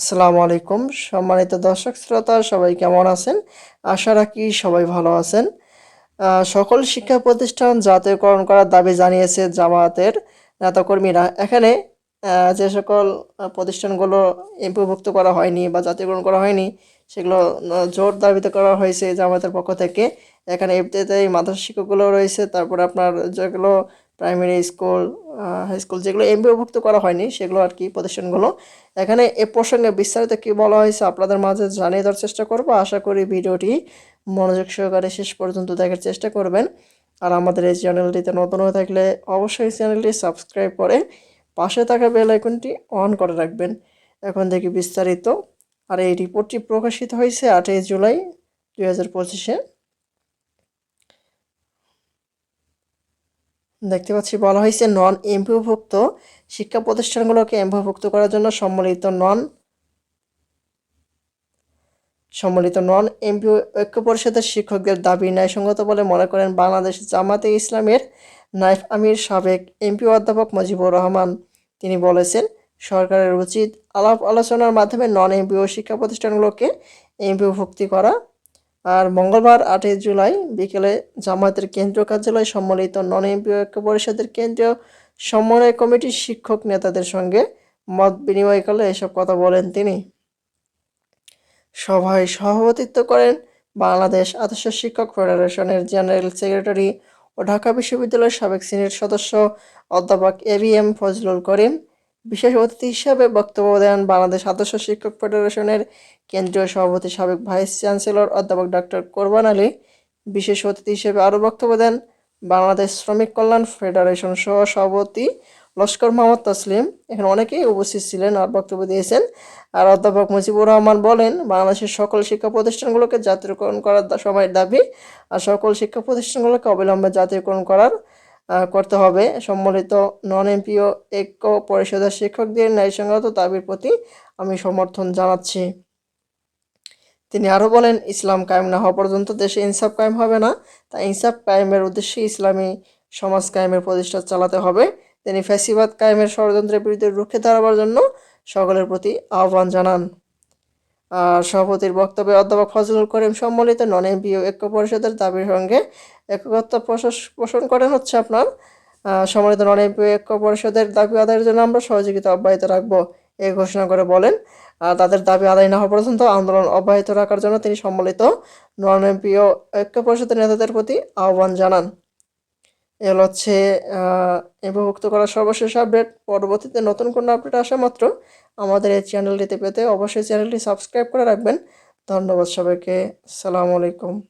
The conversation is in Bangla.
আসসালামু আলাইকুম। সম্মানিত দর্শক শ্রোতা, সবাই কেমন আছেন? আশা রাখি সবাই ভালো আছেন। সকল শিক্ষা প্রতিষ্ঠান জাতীয়করণ করার দাবি জানিয়েছে জামায়াতের নেতাকর্মীরা। এখানে যে সকল প্রতিষ্ঠানগুলো এমপিভুক্ত করা হয়নি বা জাতীয়করণ করা হয়নি, সেগুলো জোর দাবিতে করা হয়েছে জামায়াতের পক্ষ থেকে। এখানে এফডিতে মাদ্রাসা শিক্ষকগুলো রয়েছে, তারপরে আপনার যেগুলো প্রাইমারি স্কুল হাই স্কুল যেগুলো এমপিওভুক্ত করা হয়নি, সেগুলো আর কি প্রতিষ্ঠানগুলো। এখানে এ প্রসঙ্গে বিস্তারিত কি বলা হয়েছে আপনাদের মাঝে জানিয়ে দেওয়ার চেষ্টা করব। আশা করি ভিডিওটি মনোযোগ সহকারে শেষ পর্যন্ত দেখার চেষ্টা করবেন। আর আমাদের এই চ্যানেলটিতে নতুন হয়ে থাকলে অবশ্যই চ্যানেলটি সাবস্ক্রাইব করে পাশে থাকা বেল আইকনটি অন করে রাখবেন। এখন দেখি বিস্তারিত। আর এই রিপোর্টটি প্রকাশিত হয়েছে আটই জুলাই দুই হাজার পঁচিশে। দেখতে পাচ্ছি বলা হয়েছে নন এমপিওভুক্ত শিক্ষা প্রতিষ্ঠানগুলোকে এমপিওভুক্ত করার জন্য সম্মিলিত নন সম্মিলিত নন এমপিও ঐক্য পরিষদের শিক্ষকদের দাবি ন্যায়সঙ্গত বলে মনে করেন বাংলাদেশ জামাতে ইসলামের নাইফ আমির সাবেক এমপি অধ্যাপক মুজিবুর রহমান। তিনি বলেছেন, সরকারের উচিত আলাপ আলোচনার মাধ্যমে নন এমপিও শিক্ষা প্রতিষ্ঠানগুলোকে এমপিও ভুক্তি করা আর মঙ্গলবার আটই জুলাই বিকেলে জামায়াতের কেন্দ্রীয় কার্যালয়ে সম্মিলিত নন এমপিও ঐক্য পরিষদের কেন্দ্রীয় সমন্বয় কমিটির শিক্ষক নেতাদের সঙ্গে মত বিনিময়কালে এসব কথা বলেন তিনি। সভায় সভাপতিত্ব করেন বাংলাদেশ আদর্শ শিক্ষক ফেডারেশনের জেনারেল সেক্রেটারি ও ঢাকা বিশ্ববিদ্যালয়ের সাবেক সিনেট সদস্য অধ্যাপক A B M Fazlul Karim বিশেষ অতিথি হিসাবে বক্তব্য দেন বাংলাদেশ আদর্শ শিক্ষক ফেডারেশনের কেন্দ্রীয় সভাপতি সাবেক ভাইস চ্যান্সেলর অধ্যাপক ডক্টর কোরবান আলী। বিশেষ অতিথি হিসেবে আরও বক্তব্য দেন বাংলাদেশ শ্রমিক কল্যাণ ফেডারেশন সহ সভাপতি লস্কর মোহাম্মদ তসলিম। এখানে অনেকেই উপস্থিত ছিলেন আর বক্তব্য দিয়েছেন। আর অধ্যাপক মুজিবুর রহমান বলেন, বাংলাদেশের সকল শিক্ষা প্রতিষ্ঠানগুলোকে জাতীয়করণ করার সময়ের দাবি, আর সকল শিক্ষা প্রতিষ্ঠানগুলোকে অবিলম্বে জাতীয়করণ করার করতে হবে। সম্মিলিত নন এমপিও ঐক্য পরিষদের শিক্ষকদের ন্যায়সঙ্গত দাবির প্রতি আমি সমর্থন জানাচ্ছি। তিনি আরও বলেন, ইসলাম কায়েম না হওয়া পর্যন্ত দেশে ইনসাফ কায়েম হবে না। তাই ইনসাফ কায়েমের উদ্দেশ্যে ইসলামী সমাজ কায়েমের প্রতিষ্ঠা চালাতে হবে। তিনি ফ্যাসিবাদ কায়েমের ষড়যন্ত্রের বিরুদ্ধে রুখে দাঁড়াবার জন্য সকলের প্রতি আহ্বান জানান। সভাপতির বক্তব্যে অধ্যাপক ফজলুল করিম সম্মিলিত নন এমপিও ঐক্য পরিষদের দাবির সঙ্গে প্রশাস- পোষণ করেন হচ্ছে আপনার। সম্মিলিত নন এমপিও ঐক্য পরিষদের দাবি আদায়ের জন্য আমরা সহযোগিতা অব্যাহত রাখব এই ঘোষণা করে বলেন। তাদের দাবি আদায় না হওয়া পর্যন্ত আন্দোলন অব্যাহত রাখার জন্য তিনি সম্মিলিত নন এমপিও ঐক্য পরিষদের নেতাদের প্রতি আহ্বান জানান। এ হলো হচ্ছে এভুক্ত করার সর্বশেষ আপডেট। পরবর্তীতে নতুন কোনো আপডেট আসা মাত্র আমাদের এই চ্যানেলটিতে পেতে অবশ্যই চ্যানেলটি সাবস্ক্রাইব করে রাখবেন। ধন্যবাদ সবাইকে। সালামু আলাইকুম।